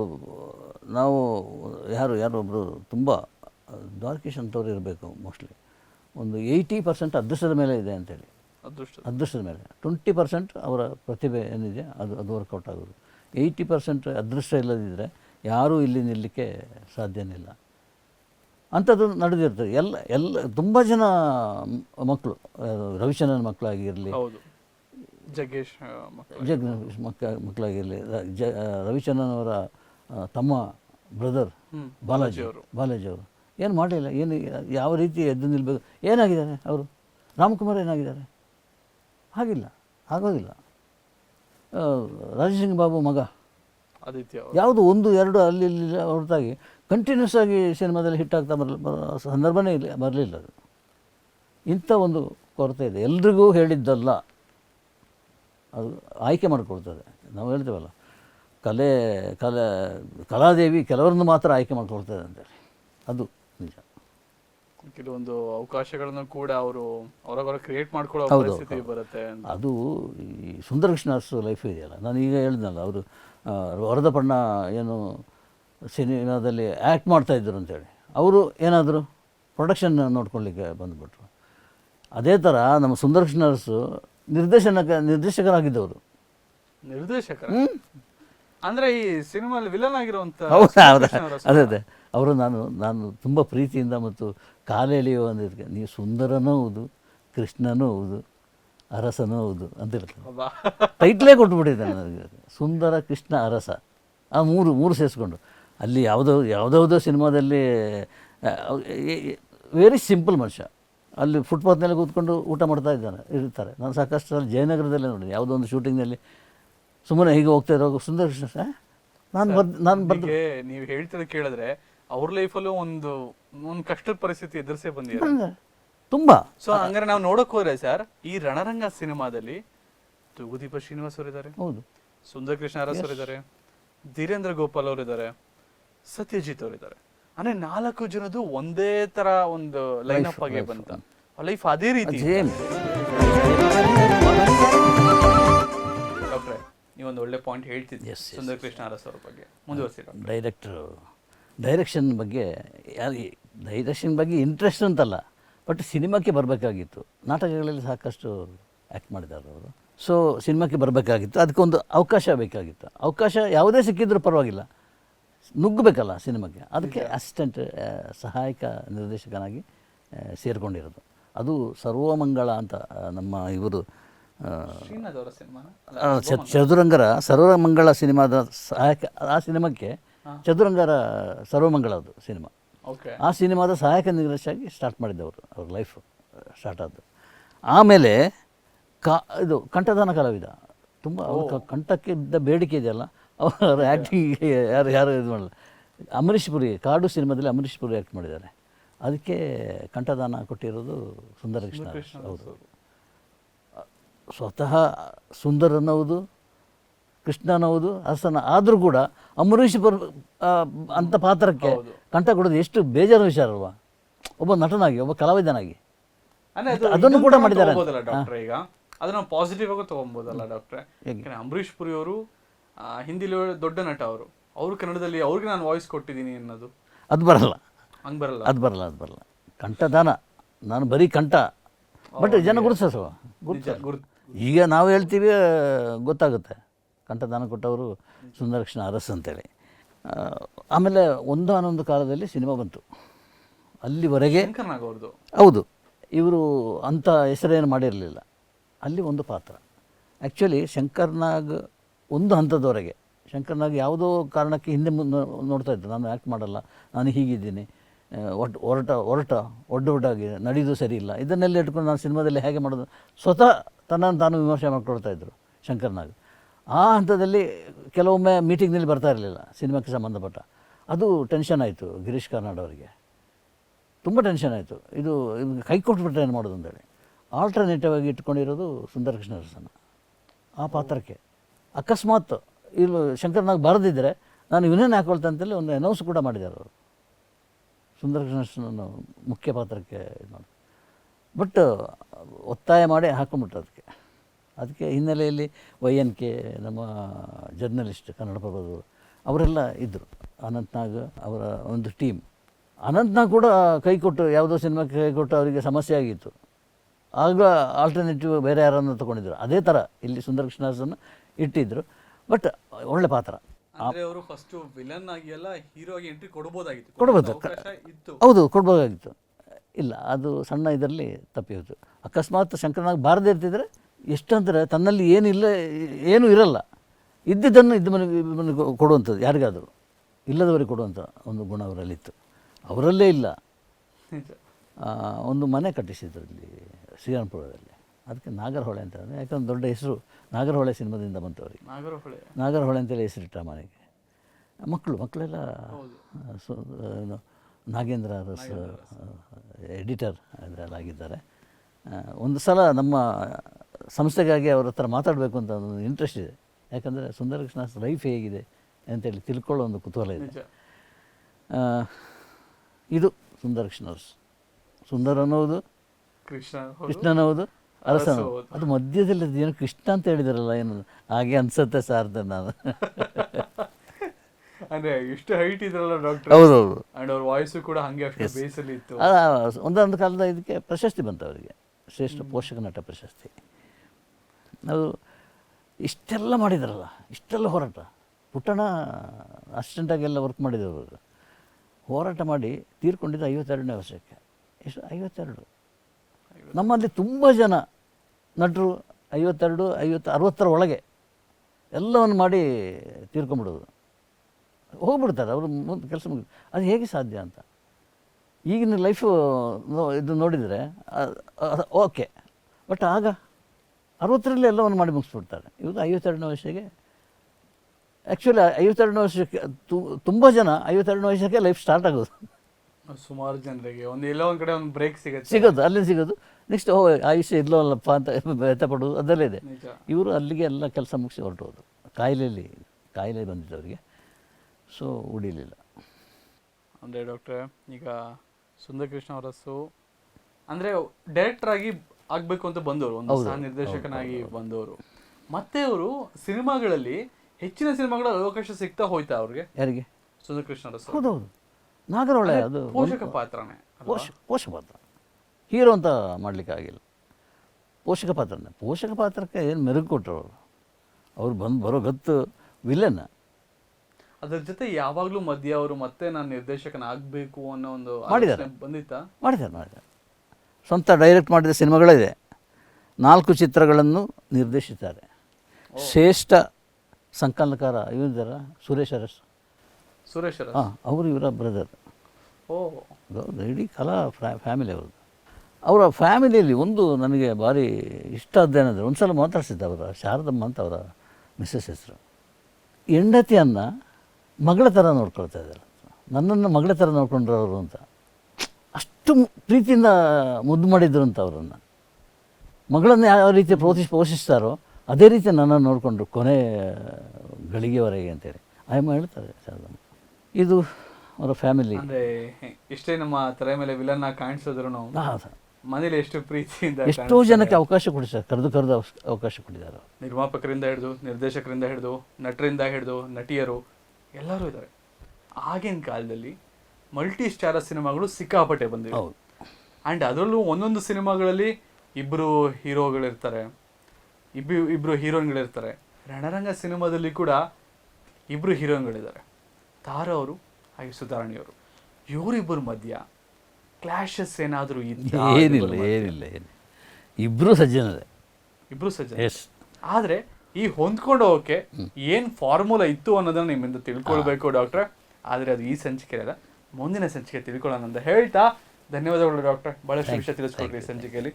ನಾವು ಯಾರು ಯಾರೊಬ್ಬರು ತುಂಬ ದ್ವಾರಕೀಶ್ ಅಂತವ್ರು ಇರಬೇಕು ಮೋಸ್ಟ್ಲಿ ಒಂದು ಏಯ್ಟಿ ಪರ್ಸೆಂಟ್ ಅದೃಷ್ಟದ ಮೇಲೆ ಇದೆ ಅಂತೇಳಿ. ಅದೃಷ್ಟ ಅದೃಷ್ಟದ ಮೇಲೆ. ಟ್ವೆಂಟಿ ಪರ್ಸೆಂಟ್ ಅವರ ಪ್ರತಿಭೆ ಏನಿದೆ ಅದು ಅದು ವರ್ಕೌಟ್ ಆಗೋದು. ಏಯ್ಟಿ ಪರ್ಸೆಂಟ್ ಅದೃಷ್ಟ ಇಲ್ಲದಿದ್ದರೆ ಯಾರೂ ಇಲ್ಲಿ ನಿಲ್ಲಕ್ಕೆ ಸಾಧ್ಯನಿಲ್ಲ. ಅಂಥದ್ದು ನಡೆದಿರ್ತದೆ. ಎಲ್ಲ ಎಲ್ಲ ತುಂಬ ಜನ ಮಕ್ಕಳು ರವಿಚಂದ್ರನ್ ಮಕ್ಕಳಾಗಿರಲಿ ಹೌದು. ಜಗ್ಗೇಶ್ ಜಗ್ಗೇಶ್ ಜಗದೀಶ್ ಮಕ್ಕ ಮಕ್ಕಳಾಗಿರಲಿ. ಜ ರವಿಚಂದ್ರನ್ ಅವರ ತಮ್ಮ ಬ್ರದರ್ ಬಾಲಾಜಿ ಅವರು. ಬಾಲಾಜಿ ಅವರು. ಏನು ಮಾಡಲಿಲ್ಲ? ಏನು ಯಾವ ರೀತಿ ಎದ್ದು ನಿಲ್ಲಬೇಕು ಏನಾಗಿದ್ದಾರೆ ಅವರು? ರಾಮಕುಮಾರ್ ಏನಾಗಿದ್ದಾರೆ? ಹಾಗಿಲ್ಲ. ಆಗೋದಿಲ್ಲ. ರಾಜಸಿಂಗ್ ಬಾಬು ಮಗ. ಆದಿತ್ಯ. ಯಾವುದು ಒಂದು ಎರಡು ಅಲ್ಲಿ ಇಲ್ಲಿ ಹೊರತಾಗಿ ಕಂಟಿನ್ಯೂಸ್ ಆಗಿ ಸಿನಿಮಾದಲ್ಲಿ ಹಿಟ್ ಆಗ್ತಾ ಬರಲಿ ಸಂದರ್ಭನೇ ಇಲ್ಲ ಬರಲಿಲ್ಲ ಅದು. ಇಂಥ ಒಂದು ಕೊರತೆ ಇದೆ. ಎಲ್ರಿಗೂ ಹೇಳಿದ್ದಲ್ಲ. ಅದು ಆಯ್ಕೆ ಮಾಡಿಕೊಡ್ತದೆ ನಾವು ಹೇಳ್ತೇವಲ್ಲ ಕಲೆ ಕಲೆ ಕಲಾದೇವಿ ಕೆಲವರನ್ನು ಮಾತ್ರ ಆಯ್ಕೆ ಮಾಡಿಕೊಡ್ತದೆ ಅಂತೇಳಿ. ಅದು ನಿಜ. ಕೆಲವೊಂದು ಅವಕಾಶಗಳನ್ನು ಕೂಡ ಅವರು ಅವರವರ ಕ್ರಿಯೇಟ್ ಮಾಡ್ಕೊಳ್ಳೋ ಪರಿಸ್ಥಿತಿ ಬರುತ್ತೆ. ಅದು ಈ ಸುಂದರ ಕೃಷ್ಣಾಸ್ ಲೈಫ್ ಇದೆಯಲ್ಲ ನಾನು ಈಗ ಹೇಳಿದ್ನಲ್ಲ ಅವರು ವರದಪಣ್ಣ ಏನು ಸಿನಿಮಾದಲ್ಲಿ ಆ್ಯಕ್ಟ್ ಮಾಡ್ತಾ ಇದ್ರು ಅಂತೇಳಿ. ಅವರು ಏನಾದರೂ ಪ್ರೊಡಕ್ಷನ್ ನೋಡ್ಕೊಳ್ಳಿಕ್ಕೆ ಬಂದುಬಿಟ್ರು. ಅದೇ ಥರ ನಮ್ಮ ಸುಂದರ ಕೃಷ್ಣಾಸು ನಿರ್ದೇಶನಕ ನಿರ್ದೇಶಕರಾಗಿದ್ದವರು. ನಿರ್ದೇಶಕ ಅಂದ್ರೆ ಈ ಸಿನಿಮಾ ವಿಲನ್ ಆಗಿರುವಂತ ಹೌದಾ? ಅದೇ ಅದೇ. ಅವರು ನಾನು ನಾನು ತುಂಬ ಪ್ರೀತಿಯಿಂದ ಮತ್ತು ಕಾಲೆಳೆಯುವ ಒಂದು ನೀವು ಸುಂದರನೂ ಹೌದು ಕೃಷ್ಣನೂ ಹೌದು ಅರಸನೂ ಹೌದು ಅಂತ ಹೇಳ್ತಾರೆ. ಟೈಟ್ಲೇ ಕೊಟ್ಬಿಟ್ಟಿದ್ದಾನೆ ನನಗೆ. ಸುಂದರ ಕೃಷ್ಣ ಅರಸ. ಆ ಮೂರು ಮೂರು ಸೇರಿಸ್ಕೊಂಡು. ಅಲ್ಲಿ ಯಾವುದೋ ಯಾವುದೋ ಸಿನಿಮಾದಲ್ಲಿ ವೆರಿ ಸಿಂಪಲ್ ಮನುಷ್ಯ. ಅಲ್ಲಿ ಫುಟ್ಪಾತ್ನಲ್ಲಿ ಕೂತ್ಕೊಂಡು ಊಟ ಮಾಡ್ತಾ ಇದ್ದಾನೆ ಇರ್ತಾರೆ. ನಾನು ಸಾಕಷ್ಟು ಅಲ್ಲಿ ಜಯನಗರದಲ್ಲೇ ನೋಡಿದ್ದೀನಿ ಯಾವುದೋ ಒಂದು ಶೂಟಿಂಗ್ನಲ್ಲಿ. ಸುಮ್ಮನೆ ಹೀಗೆ ಹೋಗ್ತಾ ಇರೋ ಸುಂದರ ಕೃಷ್ಣ ಸರ್ ನಾನು ಬರ್ದು ನಾನು ಬರ್ದು ನೀವು ಹೇಳ್ತಿರೋ ಕೇಳಿದ್ರೆ ಅವ್ರ ಲೈಫಲ್ಲೂ ಒಂದು ಒಂದು ಕಷ್ಟದ ಪರಿಸ್ಥಿತಿ ಎದುರಿಸೇ ಬಂದಿದೆ. ತುಂಬ. ಸೊ ಹಂಗಾರೆ ನಾವು ನೋಡಕ್ ಹೋದ್ರೆ ಸರ್ ಈ ರಣರಂಗ ಸಿನಿಮಾದಲ್ಲಿ ತೂಗುದೀಪ ಶ್ರೀನಿವಾಸ್ ಅವರು ಇದ್ದಾರೆ ಹೌದು ಸುಂದರ ಕೃಷ್ಣ ಅರಸ್ ಅವರಿದ್ದಾರೆ. ಧೀರೇಂದ್ರ ಗೋಪಾಲ್ ಅವರಿದ್ದಾರೆ. ಸತ್ಯಜಿತ್ ಅವರಿದ್ದಾರೆ. ಅಂದ್ರೆ ನಾಲ್ಕು ಜನದು ಒಂದೇ ತರ ಒಂದು ಲೈನ್ ಅಪ್ ಆಗಿ ಬಂತ. ಲೈಫ್ ಅದೇ ರೀತಿ ಡಾಕ್ಟ್ರೆ ನೀವೊಂದು ಒಳ್ಳೆ ಪಾಯಿಂಟ್ ಹೇಳ್ತಿದ್ದೆ ಸುಂದರ ಕೃಷ್ಣ ಅರಸ್ ಅವ್ರ ಬಗ್ಗೆ. ಮುಂದುವರಿಸಿ. ಡೈರೆಕ್ಟ್ರು ಡೈರೆಕ್ಷನ್ ಬಗ್ಗೆ ಯಾರು ಡೈರೆಕ್ಷನ್ ಬಗ್ಗೆ ಇಂಟ್ರೆಸ್ಟ್ ಅಂತಲ್ಲ ಬಟ್ ಸಿನಿಮಾಕ್ಕೆ ಬರಬೇಕಾಗಿತ್ತು. ನಾಟಕಗಳಲ್ಲಿ ಸಾಕಷ್ಟು ಆ್ಯಕ್ಟ್ ಮಾಡಿದ್ದಾರೆ ಅವರು. ಸೊ ಸಿನಿಮಾಕ್ಕೆ ಬರಬೇಕಾಗಿತ್ತು. ಅದಕ್ಕೊಂದು ಅವಕಾಶ ಬೇಕಾಗಿತ್ತು. ಅವಕಾಶ ಯಾವುದೇ ಸಿಕ್ಕಿದ್ರೂ ಪರವಾಗಿಲ್ಲ. ನುಗ್ಗಬೇಕಲ್ಲ ಸಿನಿಮಾಕ್ಕೆ ಅದಕ್ಕೆ ಅಸಿಸ್ಟೆಂಟ್ ಸಹಾಯಕ ನಿರ್ದೇಶಕನಾಗಿ ಸೇರಿಕೊಂಡಿರೋದು. ಅದು ಸರ್ವಮಂಗಳ ಅಂತ ನಮ್ಮ ಇವರು ಚದುರಂಗರ ಸರ್ವಮಂಗಳ ಸಿನಿಮಾದ ಸಹಾಯಕ ಆ ಸಿನಿಮಾಕ್ಕೆ ಚದುರಂಗರ ಸರ್ವಮಂಗಳ ಅದು ಸಿನಿಮಾ. ಆ ಸಿನಿಮಾದ ಸಹಾಯಕ ನಿರ್ದೇಶಕಿ ಸ್ಟಾರ್ಟ್ ಮಾಡಿದ್ದವರು ಅವ್ರ ಲೈಫ್ ಸ್ಟಾರ್ಟ್ ಆದ್ದು ಆಮೇಲೆ ಕಾ ಇದು ಕಂಠದಾನ ಕಲಾವಿದ. ತುಂಬ ಅವ್ರ ಕಂಠಕ್ಕೆ ಇದ್ದ ಬೇಡಿಕೆ ಇದೆಯಲ್ಲ ಅವರ ಆ್ಯಕ್ಟಿಂಗ್ ಯಾರು ಯಾರು ಇದು ಮಾಡಲ್ಲ. ಅಮರೀಶ್ ಪುರಿ ಕಾಡು ಸಿನಿಮಾದಲ್ಲಿ ಅಮರೀಶ್ ಪುರಿ ಆ್ಯಕ್ಟ್ ಮಾಡಿದ್ದಾರೆ. ಅದಕ್ಕೆ ಕಂಠದಾನ ಕೊಟ್ಟಿರೋದು ಸುಂದರ ಕೃಷ್ಣ ಹೌದು. ಸ್ವತಃ ಸುಂದರನೌದು ಕೃಷ್ಣನೌದು ಹಸನ ಆದರೂ ಕೂಡ ಅಮರೀಶ್ ಪುರ್ ಅಂಥ ಪಾತ್ರಕ್ಕೆ ಕಂಠ ಕೊಡೋದು ಎಷ್ಟು ಬೇಜಾರು ವಿಚಾರ ಅಲ್ವಾ? ಒಬ್ಬ ನಟನಾಗಿ ಒಬ್ಬ ಕಲಾವಿದನಾಗಿ. ಅದನ್ನು ಕೂಡ ಮಾಡಿದ್ದಾರೆ. ಈಗ? ಅದನ್ನ ಪಾಸಿಟಿವ್ ಆಗಿ ತಗೊಬೋದಲ್ಲ ಡಾಕ್ಟ್ರೆ ಅಂಬರೀಶ್ ಪುರಿ ಅವರು ಹಿಂದಿಲಿ ದೊಡ್ಡ ನಟ ಅವರು. ಅವರು ಕನ್ನಡದಲ್ಲಿ ಅವ್ರಿಗೆ ನಾನು ವಾಯ್ಸ್ ಕೊಟ್ಟಿದ್ದೀನಿ ಅನ್ನೋದು. ಅದು ಬರಲ್ಲ. ಹಂಗೆ ಬರಲ್ಲ. ಅದು ಬರಲ್ಲ ಅದು ಬರಲ್ಲ. ಕಂಠದಾನ. ನಾನು ಬರೀ ಕಂಠ. ಬಟ್ ಜನ ಗುರುತಿಸೋ ಗುರ್ತ್ ಈಗ ನಾವು ಹೇಳ್ತೀವಿ ಗೊತ್ತಾಗುತ್ತೆ. ಕಂಠದಾನ ಕೊಟ್ಟವರು ಸುಂದರಕ್ಷಣ ಅರಸ್ ಅಂತೇಳಿ. ಆಮೇಲೆ ಒಂದು ಹನ್ನೊಂದು ಕಾಲದಲ್ಲಿ ಸಿನಿಮಾ ಬಂತು. ಅಲ್ಲಿವರೆಗೆ ಹೌದು. ಇವರು ಅಂಥ ಹೆಸರೇನು ಮಾಡಿರಲಿಲ್ಲ. ಅಲ್ಲಿ ಒಂದು ಪಾತ್ರ. ಆ್ಯಕ್ಚುಲಿ ಶಂಕರ್ನಾಗ್ ಒಂದು ಹಂತದವರೆಗೆ. ಶಂಕರ್ನಾಗ್ ಯಾವುದೋ ಕಾರಣಕ್ಕೆ ಹಿಂದೆ ಮುಂದೆ ನೋಡ್ತಾ ಇದ್ದೆ. ನಾನು ಆ್ಯಕ್ಟ್ ಮಾಡಲ್ಲ. ನಾನು ಹೀಗಿದ್ದೀನಿ. ಒಟ್ಟು ಹೊರಟ ಹೊರಟ ಒಡ್ಡ ಒಡ್ಡಾಗಿ ನಡೆಯೋದು ಸರಿ ಇಲ್ಲ. ಇದನ್ನೆಲ್ಲ ಇಟ್ಕೊಂಡು ನಾನು ಸಿನಿಮಾದಲ್ಲಿ ಹೇಗೆ ಮಾಡೋದು? ಸ್ವತಃ ತನ್ನನ್ನು ತಾನು ವಿಮರ್ಶೆ ಮಾಡ್ಕೊಳ್ತಾ ಇದ್ದರು ಶಂಕರ್ನಾಗ್. ಆ ಹಂತದಲ್ಲಿ ಕೆಲವೊಮ್ಮೆ ಮೀಟಿಂಗ್ನಲ್ಲಿ ಬರ್ತಾ ಇರಲಿಲ್ಲ, ಸಿನಿಮಾಕ್ಕೆ ಸಂಬಂಧಪಟ್ಟ. ಅದು ಟೆನ್ಷನ್ ಆಯಿತು ಗಿರೀಶ್ ಕಾರ್ನಾಡ್ ಅವರಿಗೆ. ತುಂಬ ಟೆನ್ಷನ್ ಆಯಿತು. ಇದು ಕೈ ಕೊಟ್ಬಿಟ್ರೆ ಏನು ಮಾಡೋದು ಅಂತೇಳಿ. ಆಲ್ಟರ್ನೇಟಿವ್ ಆಗಿ ಇಟ್ಕೊಂಡಿರೋದು ಸುಂದರ ಕೃಷ್ಣ ಆ ಪಾತ್ರಕ್ಕೆ. ಅಕಸ್ಮಾತ್ ಇಲ್ಲಿ ಶಂಕರನಾಗ್ ಬರೆದಿದ್ದರೆ ನಾನು ಇವನೇನು ಹಾಕೊಳ್ತೆ ಅಂತೇಳಿ ಒಂದು ಅನೌನ್ಸ್ ಕೂಡ ಮಾಡಿದ್ದಾರೆ ಅವರು. ಸುಂದರಕೃಷ್ಣ ಮುಖ್ಯ ಪಾತ್ರಕ್ಕೆ ಇದು ಮಾಡಿ ಬಟ್ ಒತ್ತಾಯ ಮಾಡಿ ಹಾಕೊಂಡ್ಬಿಟ್ರು ಅದಕ್ಕೆ. ಅದಕ್ಕೆ ಹಿನ್ನೆಲೆಯಲ್ಲಿ ವೈ ಎನ್ ಕೆ ನಮ್ಮ ಜರ್ನಲಿಸ್ಟ್, ಕನ್ನಡ ಪ್ರಭದವರು ಅವರೆಲ್ಲ ಇದ್ದರು ಅನಂತ್ನಾಗ್ ಅವರ ಒಂದು ಟೀಮ್. ಅನಂತ್ನಾಗ್ ಕೂಡ ಕೈ ಕೊಟ್ಟು ಯಾವುದೋ ಸಿನಿಮಾಕ್ಕೆ ಕೈ ಕೊಟ್ಟು ಅವರಿಗೆ ಸಮಸ್ಯೆ ಆಗಿತ್ತು. ಆಗ ಆಲ್ಟರ್ನೇಟಿವ್ ಬೇರೆ ಯಾರನ್ನು ತಗೊಂಡಿದ್ರು. ಅದೇ ಥರ ಇಲ್ಲಿ ಸುಂದರ ಕೃಷ್ಣಾಸನ ಇಟ್ಟಿದ್ರು. ಬಟ್ ಒಳ್ಳೆ ಪಾತ್ರ. ಅವರು ಫಸ್ಟ್ ವಿಲನ್ ಆಗಿ ಎಲ್ಲ ಹೀರೋ ಆಗಿ ಎಂಟ್ರಿ ಕೊಡಬಹುದಾಗಿತ್ತು ಕೊಡ್ಬೋದು. ಅವಕಾಶ ಇತ್ತು. ಹೌದು ಕೊಡ್ಬೋದಾಗಿತ್ತು. ಇಲ್ಲ ಅದು ಸಣ್ಣ ಇದರಲ್ಲಿ ತಪ್ಪಿ ಹೋಯ್ತು ಅಕಸ್ಮಾತ್ ಶಂಕರನಾಗ್ ಬಾರದೇ ಇರ್ತಿದ್ರೆ ಎಷ್ಟಂದ್ರೆ ತನ್ನಲ್ಲಿ ಏನಿಲ್ಲ ಏನೂ ಇರಲ್ಲ. ಇದ್ದಿದ್ದನ್ನು ಇದ್ದ ಮನೆಗೆ ಮನೆಗೆ ಕೊಡುವಂಥದ್ದು ಯಾರಿಗಾದರೂ. ಇಲ್ಲದವರಿಗೆ ಕೊಡುವಂಥ ಒಂದು ಗುಣ ಅವರಲ್ಲಿತ್ತು. ಅವರಲ್ಲೇ ಇಲ್ಲ. ಒಂದು ಮನೆ ಕಟ್ಟಿಸಿದ್ರು ಇಲ್ಲಿ ಶ್ರೀರಾಮಪುರದಲ್ಲಿ. ಅದಕ್ಕೆ ನಾಗರಹೊಳೆ ಅಂತ ಯಾಕಂದ್ರೆ ದೊಡ್ಡ ಹೆಸರು ನಾಗರಹೊಳೆ ಸಿನಿಮಾದಿಂದ ಬಂತು ಅವರಿಗೆ ನಾಗರಹೊಳೆ. ನಾಗರಹೊಳೆ ಅಂತೇಳಿ ಹೆಸರಿಟ್ಟ ಮನೆಗೆ ಮಕ್ಕಳು ಮಕ್ಕಳೆಲ್ಲ. ಸೊ ನಾಗೇಂದ್ರ ಅರಸ್ ಎಡಿಟರ್ ಅದರಲ್ಲಾಗಿದ್ದಾರೆ. ಆಗಿದ್ದಾರೆ ಒಂದು ಸಲ ನಮ್ಮ ಸಂಸ್ಥೆಗಾಗಿ ಅವ್ರ ಹತ್ರ ಮಾತಾಡಬೇಕು ಅಂತ ಒಂದು ಇಂಟ್ರೆಸ್ಟ್ ಇದೆ. ಯಾಕಂದರೆ ಸುಂದರಕೃಷ್ಣ ಲೈಫ್ ಹೇಗಿದೆ ಅಂತೇಳಿ ತಿಳ್ಕೊಳ್ಳೋ ಒಂದು ಕುತೂಹಲ ಇದೆ. ಇದು ಸುಂದರಕೃಷ್ಣ ಸುಂದರ ಅನ್ನೋದು ಕೃಷ್ಣ ಹೌದು. ಕೃಷ್ಣನವುದು ಅರಸನ. ಅದು ಮಧ್ಯದಲ್ಲಿ ಏನು ಕೃಷ್ಣ ಅಂತ ಹೇಳಿದಾರಲ್ಲ ಏನು ಹಾಗೆ ಅನ್ಸುತ್ತೆ ಸರ್ ನಾನು. ಅಂದ್ರೆ ಇಷ್ಟು ಹೈಟ್ ಇದ್ರಲ್ಲ ಡಾಕ್ಟರ್ ಹೌದೌದು. ಅಂಡ್ ಅವ್ರ ವಾಯ್ಸು ಕೂಡ ಹಂಗೆ ಅಷ್ಟು ಬೇಸಲ್ಲಿ ಇತ್ತು. ಒಂದೊಂದು ಕಾಲದ ಇದಕ್ಕೆ ಪ್ರಶಸ್ತಿ ಬಂತು ಅವರಿಗೆ. ಶ್ರೇಷ್ಠ ಪೋಷಕ ನಟ ಪ್ರಶಸ್ತಿ. ಅದು ಇಷ್ಟೆಲ್ಲ ಮಾಡಿದಾರಲ್ಲ ಇಷ್ಟೆಲ್ಲ ಹೋರಾಟ. ಪುಟ್ಟಣ ಅಸಿಸ್ಟೆಂಟಾಗೆಲ್ಲ ವರ್ಕ್ ಮಾಡಿದವರು. ಹೋರಾಟ ಮಾಡಿ ತೀರ್ಕೊಂಡಿದ್ದು ಐವತ್ತೆರಡನೇ ವರ್ಷಕ್ಕೆ. ಎಷ್ಟು? ಐವತ್ತೆರಡು. ನಮ್ಮಲ್ಲಿ ತುಂಬ ಜನ ನಟರು ಐವತ್ತೆರಡು, ಐವತ್ತು, ಅರವತ್ತರ ಒಳಗೆ ಎಲ್ಲವನ್ನು ಮಾಡಿ ತೀರ್ಕೊಂಬಿಡೋದು ಹೋಗ್ಬಿಡ್ತಾರೆ, ಅವರು ಮುಂದೆ ಕೆಲಸ ಮುಗಿ ಅದು ಹೇಗೆ ಸಾಧ್ಯ ಅಂತ? ಈಗಿನ ಲೈಫು ಇದು ನೋಡಿದರೆ ಓಕೆ ಬಟ್ ಆಗ ಅರವತ್ತರಲ್ಲಿ ಎಲ್ಲವನ್ನು ಮಾಡಿ ಮುಗಿಸ್ಬಿಡ್ತಾರೆ. ಇವತ್ತು ಐವತ್ತೆರಡನೇ ವರ್ಷಕ್ಕೆ ಆ್ಯಕ್ಚುಲಿ ಐವತ್ತೆರಡನೇ ವರ್ಷಕ್ಕೆ ತುಂಬ ಜನ ಐವತ್ತೆರಡನೇ ವರ್ಷಕ್ಕೆ ಲೈಫ್ ಸ್ಟಾರ್ಟ್ ಆಗೋದು. ಸುಮಾರು ಜನರಿಗೆ. ಒಂದು ಎಲ್ಲೋ ಒಂದು ಕಡೆ ಒಂದು ಬ್ರೇಕ್ ಸಿಗುತ್ತೆ. ಸಿಗೋದು ಅಲ್ಲೇ ಸಿಗೋದು. ನೆಕ್ಸ್ಟ್ ಓ ಆಯುಷ್ಯ ಇಲ್ಲೋ ಅಲ್ಲಪ್ಪ ಅಂತ ವ್ಯಥಪಡೋದು ಅದೆಲ್ಲ ಇದೆ. ಇವರು ಅಲ್ಲಿಗೆ ಎಲ್ಲ ಕೆಲಸ ಮುಗಿಸಿ ಹೊರಟೋದು ಕಾಯಿಲೆಯಲ್ಲಿ ಕಾಯಿಲೆ ಬಂದಿದ್ದವರಿಗೆ. ಅವರಿಗೆ ಸೊ ಉಳಿಲಿಲ್ಲ. ಅಂದರೆ ಡಾಕ್ಟ್ರೆ ಈಗ ಸುಂದರಕೃಷ್ಣ ಅರಸು ಅಂದ್ರೆ ಡೈರೆಕ್ಟರ್ ಆಗಿ ಆಗಬೇಕು ಅಂತ ಬಂದವರು ಒಂದು ಸಹ ನಿರ್ದೇಶಕನಾಗಿ ಬಂದವರು. ಮತ್ತೆ ಅವರು ಸಿನಿಮಾಗಳಲ್ಲಿ ಹೆಚ್ಚಿನ ಸಿನಿಮಾಗಳ ಅವಕಾಶ ಸಿಗ್ತಾ ಹೋಯ್ತಾ ಅವ್ರಿಗೆ? ಯಾರಿಗೆ? ಸುಂದರಕೃಷ್ಣ ಅರಸು ಹೌದೌದು ನಾಗರಹೊಳೆ ಅದು ಪೋಷಕ ಪಾತ್ರನೇ? ಪೋಷ ಪೋಷಕ ಪಾತ್ರ. ಹೀರೋ ಅಂತ ಮಾಡಲಿಕ್ಕೆ ಆಗಿಲ್ಲ. ಪೋಷಕ ಪಾತ್ರನೇ ಪೋಷಕ ಪಾತ್ರಕ್ಕೆ ಏನು ಮೆರುಗು ಕೊಟ್ಟರು ಅವರು? ಅವ್ರು ಬಂದು ಬರೋ ಗತ್ತು ವಿಲನ್ ಅದ್ರ ಜೊತೆ ಯಾವಾಗಲೂ ಮಧ್ಯ ಅವರು ಮತ್ತೆ ನಾನು ನಿರ್ದೇಶಕನ ಆಗ್ಬೇಕು ಅನ್ನೋ ಒಂದು ಮಾಡಿದ್ದಾರೆ. ಬಂದಿತ್ತ? ಮಾಡಿದ್ದಾರೆ ಮಾಡಿದ್ದಾರೆ. ಸ್ವಂತ ಡೈರೆಕ್ಟ್ ಮಾಡಿದ ಸಿನಿಮಾಗಳಿದೆ. ನಾಲ್ಕು ಚಿತ್ರಗಳನ್ನು ನಿರ್ದೇಶಿಸಿದ್ದಾರೆ. ಶ್ರೇಷ್ಠ ಸಂಕಲನಕಾರ ಇವರಿದ್ದಾರ ಸುರೇಶ್ ಅರಸ್. ಸುರೇಶ್ ಅರಸ್? ಹಾಂ ಅವರು ಇವರ ಬ್ರದರ್ ಇಡೀ ಕಲಾ ಫ್ಯಾಮಿಲಿ ಅವ್ರದ್ದು. ಅವರ ಫ್ಯಾಮಿಲಿಯಲ್ಲಿ ಒಂದು ನನಗೆ ಭಾರಿ ಇಷ್ಟ ಅದೇನಂದರೆ ಒಂದು ಸಲ ಮಾತಾಡ್ಸಿದ್ದೆ ಅವರ, ಶಾರದಮ್ಮ ಅಂತ ಅವರ ಮಿಸ್ಸಸ್ ಹೆಸರು. ಹೆಂಡತಿಯನ್ನು ಮಗಳ ಥರ ನೋಡ್ಕೊಳ್ತಾ ಇದ್ದಾರೆ. ನನ್ನನ್ನು ಮಗಳ ಥರ ನೋಡ್ಕೊಂಡ್ರು ಅವರು ಅಂತ. ಅಷ್ಟು ಪ್ರೀತಿಯಿಂದ ಮುದ್ದು ಮಾಡಿದ್ರು ಅಂತ ಅವರನ್ನು. ಮಗಳನ್ನು ಯಾವ ರೀತಿ ಪ್ರೋತ್ಸ ಪೋಷಿಸ್ತಾರೋ ಅದೇ ರೀತಿ ನನ್ನನ್ನು ನೋಡಿಕೊಂಡ್ರು ಕೊನೆ ಗಳಿಗೆವರೆಗೆ ಅಂತೇಳಿ. ಆಯಮ್ಮ ಹೇಳ್ತಾರೆ ಶಾರದಮ್ಮ, ಇದು ಅವರ ಫ್ಯಾಮಿಲಿ ಅಂದ್ರೆ ಎಷ್ಟೇ ನಮ್ಮ ತಲೆ ಮೇಲೆ ವಿಲನ್ ಕಾಣಿಸಿದ್ರು ಮನೇಲಿ ಎಷ್ಟು ಪ್ರೀತಿಯಿಂದ ಎಷ್ಟೋ ಜನಕ್ಕೆ ಅವಕಾಶ ಕೊಡಿಸ್ತಾರೆ ಕರೆದು ಕರೆದು ಅವಕಾಶ ಕೊಟ್ಟಿದ್ದಾರೆ ನಿರ್ಮಾಪಕರಿಂದ ಹಿಡಿದು ನಿರ್ದೇಶಕರಿಂದ ಹಿಡಿದು ನಟರಿಂದ ಹಿಡಿದು ನಟಿಯರು ಎಲ್ಲರೂ ಇದ್ದಾರೆ. ಆಗಿನ ಕಾಲದಲ್ಲಿ ಮಲ್ಟಿ ಸ್ಟಾರ ಸಿನಿಮಾಗಳು ಸಿಕ್ಕಾಪಟ್ಟೆ ಬಂದಿವೆ. ಹೌದು. ಆ್ಯಂಡ್ ಅದರಲ್ಲೂ ಒಂದೊಂದು ಸಿನಿಮಾಗಳಲ್ಲಿ ಇಬ್ಬರು ಹೀರೋಗಳಿರ್ತಾರೆ ಇಬ್ಬರು ಇಬ್ಬರು ಹೀರೋಯಿನ್ಗಳಿರ್ತಾರೆ. ರಣರಂಗ ಸಿನಿಮಾದಲ್ಲಿ ಕೂಡ ಇಬ್ಬರು ಹೀರೋಯಿನ್ಗಳಿದ್ದಾರೆ. ತಾರ ಅವರು ಹಾಗೆ ಸುಧಾರಣಿಯವರು ಇವರಿಬ್ಬರ ಮಧ್ಯ ಕ್ಲಾಶಸ್ ಏನಾದರೂ ಏನಿಲ್ಲ ಏನಿಲ್ಲ ಇಬ್ಬರು ಸಜ್ಜನರೇ ಇಬ್ಬರು ಸಜ್ಜನ ಎಸ್ ಆದ್ರೆ ಈ ಹೊಂದ್ಕೊಂಡು ಹೋಗೋಕೆ ಏನು ಫಾರ್ಮುಲಾ ಇತ್ತು ಅನ್ನೋದನ್ನ ನಿಮ್ಮಿಂದ ತಿಳ್ಕೊಳ್ಬೇಕು ಡಾಕ್ಟ್ರೆ. ಆದ್ರೆ ಅದು ಈ ಸಂಚಿಕೆ ಅಲ್ಲ. ಮುಂದಿನ ಸಂಚಿಕೆ ತಿಳ್ಕೊಳ್ಳೋಣ ಅಂತ ಹೇಳ್ತಾ ಧನ್ಯವಾದಗಳು ಡಾಕ್ಟರ್. ಬಹಳಷ್ಟು ವಿಷಯ ತಿಳಿಸ್ಕೊಡ್ರಿ ಈ ಸಂಚಿಕೆಯಲ್ಲಿ.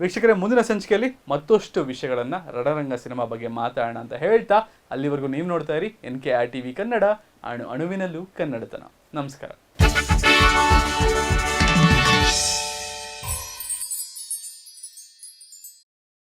ವೀಕ್ಷಕರೇ ಮುಂದಿನ ಸಂಚಿಕೆಯಲ್ಲಿ ಮತ್ತಷ್ಟು ವಿಷಯಗಳನ್ನು ರಡರಂಗ ಸಿನಿಮಾ ಬಗ್ಗೆ ಮಾತಾಡೋಣ ಅಂತ ಹೇಳ್ತಾ ಅಲ್ಲಿವರೆಗೂ ನೀವು ನೋಡ್ತಾ ಇರಿ. N K R T V Kannada. ಅಣು ಅಣುವಿನಲ್ಲೂ ಕನ್ನಡತನ. ನಮಸ್ಕಾರ.